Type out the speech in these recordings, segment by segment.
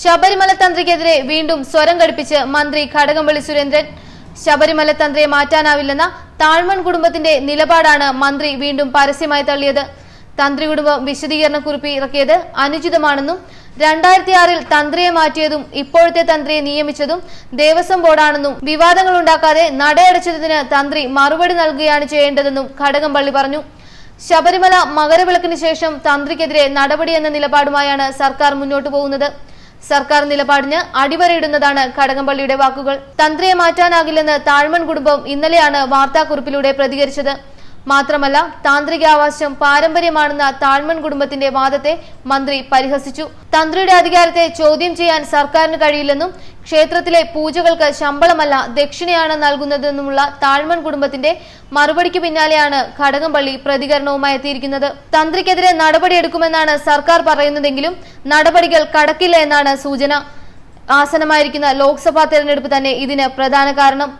ശബരിമല തന്ത്രിക്കെതിരെ വീണ്ടും സ്വരം ഘടിപ്പിച്ച് മന്ത്രി കടകംപള്ളി സുരേന്ദ്രൻ. ശബരിമല തന്ത്രിയെ മാറ്റാനാവില്ലെന്ന താഴ്മൺ കുടുംബത്തിന്റെ നിലപാടാണ് മന്ത്രി വീണ്ടും പരസ്യമായി തള്ളിയത്. തന്ത്രി കുടുംബം വിശദീകരണ കുറിപ്പ് ഇറക്കിയത് അനുചിതമാണെന്നും രണ്ടായിരത്തി ആറിൽ തന്ത്രിയെ മാറ്റിയതും ഇപ്പോഴത്തെ തന്ത്രിയെ നിയമിച്ചതും ദേവസ്വം ബോർഡാണെന്നും വിവാദങ്ങൾ ഉണ്ടാക്കാതെ നടയടച്ചതിന് തന്ത്രി മറുപടി നൽകുകയാണ് ചെയ്യേണ്ടതെന്നും കടകംപള്ളി പറഞ്ഞു. ശബരിമല മകരവിളക്കിന് ശേഷം തന്ത്രിക്കെതിരെ നടപടി എന്ന നിലപാടുമായാണ് സർക്കാർ മുന്നോട്ടു പോകുന്നത്. സർക്കാർ നിലപാടിന് അടിവരയിടുന്നതാണ് കടകംപള്ളിയുടെ വാക്കുകൾ. തന്ത്രിയെ മാറ്റാനാകില്ലെന്ന് താഴ്മൺ കുടുംബം ഇന്നലെയാണ് വാർത്താക്കുറിപ്പിലൂടെ പ്രതികരിച്ചത്. മാത്രമല്ല താന്ത്രികാവാശം പാരമ്പര്യമാണെന്ന താഴ്മൺ കുടുംബത്തിന്റെ വാദത്തെ മന്ത്രി പരിഹസിച്ചു. തന്ത്രിയുടെ അധികാരത്തെ ചോദ്യം ചെയ്യാൻ സർക്കാരിന് കഴിയില്ലെന്നും ക്ഷേത്രത്തിലെ പൂജകൾക്ക് ശമ്പളമല്ല ദക്ഷിണയാണ് നൽകുന്നതെന്നുമുള്ള താഴ്മൺ കുടുംബത്തിന്റെ മറുപടിക്ക് പിന്നാലെയാണ് ഘടകംപള്ളി പ്രതികരണവുമായി എത്തിയിരിക്കുന്നത്. തന്ത്രിക്കെതിരെ നടപടിയെടുക്കുമെന്നാണ് സർക്കാർ പറയുന്നതെങ്കിലും നടപടികൾ കടക്കില്ല എന്നാണ് സൂചന. ആസനമായിരിക്കുന്ന ലോക്സഭാ തെരഞ്ഞെടുപ്പ് തന്നെ ഇതിന് പ്രധാന കാരണം.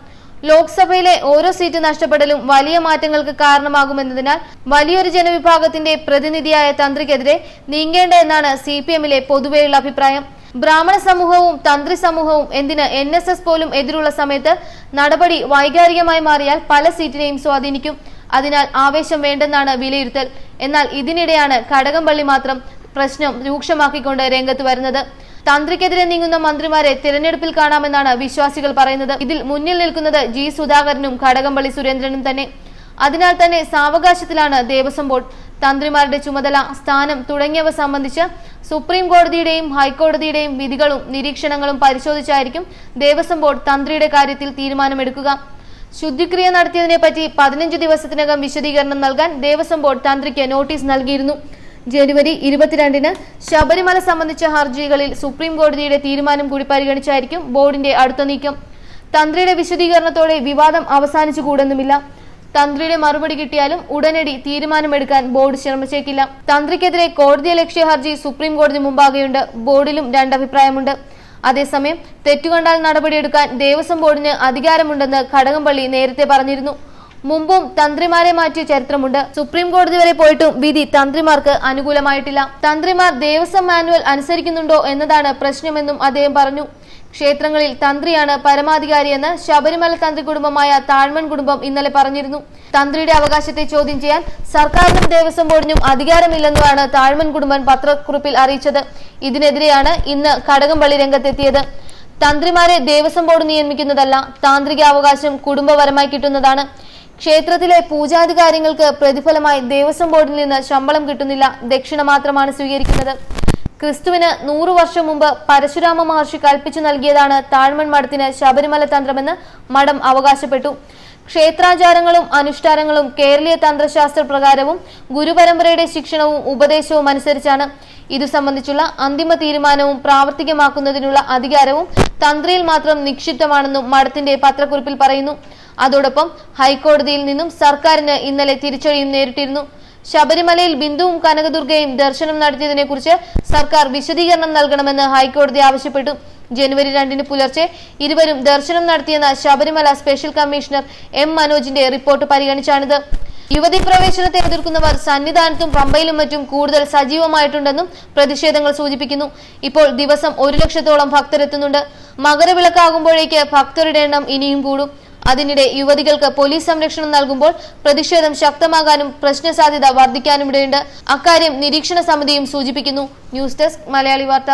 ലോക്സഭയിലെ ഓരോ സീറ്റ് നഷ്ടപ്പെടലും വലിയ മാറ്റങ്ങൾക്ക് കാരണമാകുമെന്നതിനാൽ വലിയൊരു ജനവിഭാഗത്തിന്റെ പ്രതിനിധിയായ തന്ത്രിക്കെതിരെ നീങ്ങേണ്ട എന്നാണ് സി പി എമ്മിലെ പൊതുവെയുള്ള അഭിപ്രായം. ബ്രാഹ്മണ സമൂഹവും തന്ത്രി സമൂഹവും എന്തിന് എൻ എസ് എസ് പോലും എതിരുള്ള സമയത്ത് നടപടി വൈകാരികമായി മാറിയാൽ പല സീറ്റിനെയും സ്വാധീനിക്കും. അതിനാൽ ആവേശം വേണ്ടെന്നാണ് വിലയിരുത്തൽ. എന്നാൽ ഇതിനിടെയാണ് കടകംപള്ളി മാത്രം പ്രശ്നം രൂക്ഷമാക്കിക്കൊണ്ട് രംഗത്ത് വരുന്നത്. തന്ത്രിക്കെതിരെ നീങ്ങുന്ന മന്ത്രിമാരെ തിരഞ്ഞെടുപ്പിൽ കാണാമെന്നാണ് വിശ്വാസികൾ പറയുന്നത്. ഇതിൽ മുന്നിൽ നിൽക്കുന്നത് ജി സുധാകരനും കടകംപള്ളി സുരേന്ദ്രനും തന്നെ. അതിനാൽ തന്നെ സാവകാശത്തിലാണ് ദേവസ്വം ബോർഡ്. തന്ത്രിമാരുടെ ചുമതല സ്ഥാനം തുടങ്ങിയവ സംബന്ധിച്ച് സുപ്രീം കോടതിയുടെയും ഹൈക്കോടതിയുടെയും വിധികളും നിരീക്ഷണങ്ങളും പരിശോധിച്ചായിരിക്കും ദേവസ്വം ബോർഡ് തന്ത്രിയുടെ കാര്യത്തിൽ തീരുമാനമെടുക്കുക. ശുദ്ധിക്രിയ നടത്തിയതിനെപ്പറ്റി പതിനഞ്ച് ദിവസത്തിനകം വിശദീകരണം നൽകാൻ ദേവസ്വം ബോർഡ് തന്ത്രിക്ക് നോട്ടീസ് നൽകിയിരുന്നു. ജനുവരി ഇരുപത്തിരണ്ടിന് ശബരിമല സംബന്ധിച്ച ഹർജികളിൽ സുപ്രീം കോടതിയുടെ തീരുമാനം കൂടി പരിഗണിച്ചായിരിക്കും ബോർഡിന്റെ അടുത്ത നീക്കം. തന്ത്രിയുടെ വിശദീകരണത്തോടെ വിവാദം അവസാനിച്ചു കൂടുന്നുമില്ല തന്ത്രിയുടെ മറുപടി കിട്ടിയാലും ഉടനടി തീരുമാനമെടുക്കാൻ ബോർഡ് ശ്രമിച്ചേക്കില്ല. തന്ത്രിക്കെതിരെ കോടതി ലക്ഷ്യ ഹർജി സുപ്രീം കോടതി മുമ്പാകെയുണ്ട്. ബോർഡിലും രണ്ടഭിപ്രായമുണ്ട്. അതേസമയം തെറ്റുകണ്ടാൽ നടപടിയെടുക്കാൻ ദേവസ്വം ബോർഡിന് അധികാരമുണ്ടെന്ന് കടകംപള്ളി നേരത്തെ പറഞ്ഞിരുന്നു. മുമ്പും തന്ത്രിമാരെ മാറ്റിയ ചരിത്രമുണ്ട്. സുപ്രീം കോടതി വരെ പോയിട്ടും വിധി തന്ത്രിമാർക്ക് അനുകൂലമായിട്ടില്ല. തന്ത്രിമാർ ദേവസ്വം മാനുവൽ അനുസരിക്കുന്നുണ്ടോ എന്നതാണ് പ്രശ്നമെന്നും അദ്ദേഹം പറഞ്ഞു. ക്ഷേത്രങ്ങളിൽ തന്ത്രിയാണ് പരമാധികാരിയെന്ന് ശബരിമല തന്ത്രി കുടുംബമായ താഴ്മൺ കുടുംബം ഇന്നലെ പറഞ്ഞിരുന്നു. തന്ത്രിയുടെ അവകാശത്തെ ചോദ്യം ചെയ്യാൻ സർക്കാരിനും ദേവസ്വം ബോർഡിനും അധികാരമില്ലെന്നുമാണ് താഴ്മൺ കുടുംബം പത്രക്കുറിപ്പിൽ അറിയിച്ചത്. ഇതിനെതിരെയാണ് ഇന്ന് കടകംപള്ളി രംഗത്തെത്തിയത്. തന്ത്രിമാരെ ദേവസ്വം ബോർഡ് നിയമിക്കുന്നതല്ല താന്ത്രിക അവകാശം കുടുംബപരമായി കിട്ടുന്നതാണ്. ക്ഷേത്രത്തിലെ പൂജാധികാരങ്ങൾക്ക് പ്രതിഫലമായി ദേവസ്വം ബോർഡിൽ നിന്ന് ശമ്പളം കിട്ടുന്നില്ല. ദക്ഷിണ മാത്രമാണ് സ്വീകരിക്കുന്നത്. ക്രിസ്തുവിന് നൂറു വർഷം മുമ്പ് പരശുരാമ മഹർഷി കൽപ്പിച്ചു നൽകിയതാണ് താഴ്മൺ മഠത്തിന് ശബരിമല തന്ത്രമെന്ന് മഠം അവകാശപ്പെട്ടു. ക്ഷേത്രാചാരങ്ങളും അനുഷ്ഠാനങ്ങളും കേരളീയ തന്ത്രശാസ്ത്ര പ്രകാരവും ഗുരുപരമ്പരയുടെ ശിക്ഷണവും ഉപദേശവും അനുസരിച്ചാണ്. ഇതു സംബന്ധിച്ചുള്ള അന്തിമ തീരുമാനവും പ്രാവർത്തികമാക്കുന്നതിനുള്ള അധികാരവും തന്ത്രിയിൽ മാത്രം നിക്ഷിപ്തമാണെന്നും മഠത്തിന്റെ പത്രക്കുറിപ്പിൽ പറയുന്നു. അതോടൊപ്പം ഹൈക്കോടതിയിൽ നിന്നും സർക്കാരിന് ഇന്നലെ തിരിച്ചടിയും നേരിട്ടിരുന്നു. ശബരിമലയിൽ ബിന്ദുവും കനകദുർഗയും ദർശനം നടത്തിയതിനെക്കുറിച്ച് സർക്കാർ വിശദീകരണം നൽകണമെന്ന് ഹൈക്കോടതി ആവശ്യപ്പെട്ടു. ജനുവരി രണ്ടിന് പുലർച്ചെ ഇരുവരും ദർശനം നടത്തിയെന്ന ശബരിമല സ്പെഷ്യൽ കമ്മീഷണർ എം മനോജിന്റെ റിപ്പോർട്ട് പരിഗണിച്ചാണിത്. യുവതി പ്രവേശനത്തെ എതിർക്കുന്നവർ സന്നിധാനത്തും പമ്പയിലും മറ്റും കൂടുതൽ സജീവമായിട്ടുണ്ടെന്നും പ്രതിഷേധങ്ങൾ സൂചിപ്പിക്കുന്നു. ഇപ്പോൾ ദിവസം ഒരു ലക്ഷത്തോളം ഭക്തരെത്തുന്നുണ്ട്. മകരവിളക്കാകുമ്പോഴേക്ക് ഭക്തരുടെ എണ്ണം ഇനിയും കൂടും. അതിനിടെ യുവതികൾക്ക് പോലീസ് സംരക്ഷണം നൽകുമ്പോൾ പ്രതിഷേധം ശക്തമാകാനും പ്രശ്നസാധ്യത വർദ്ധിക്കാനും ഇടയുണ്ട് അക്കാര്യം നിരീക്ഷണ സമിതിയും സൂചിപ്പിക്കുന്നു. ന്യൂസ് ഡെസ്ക് മലയാളി വാർത്ത.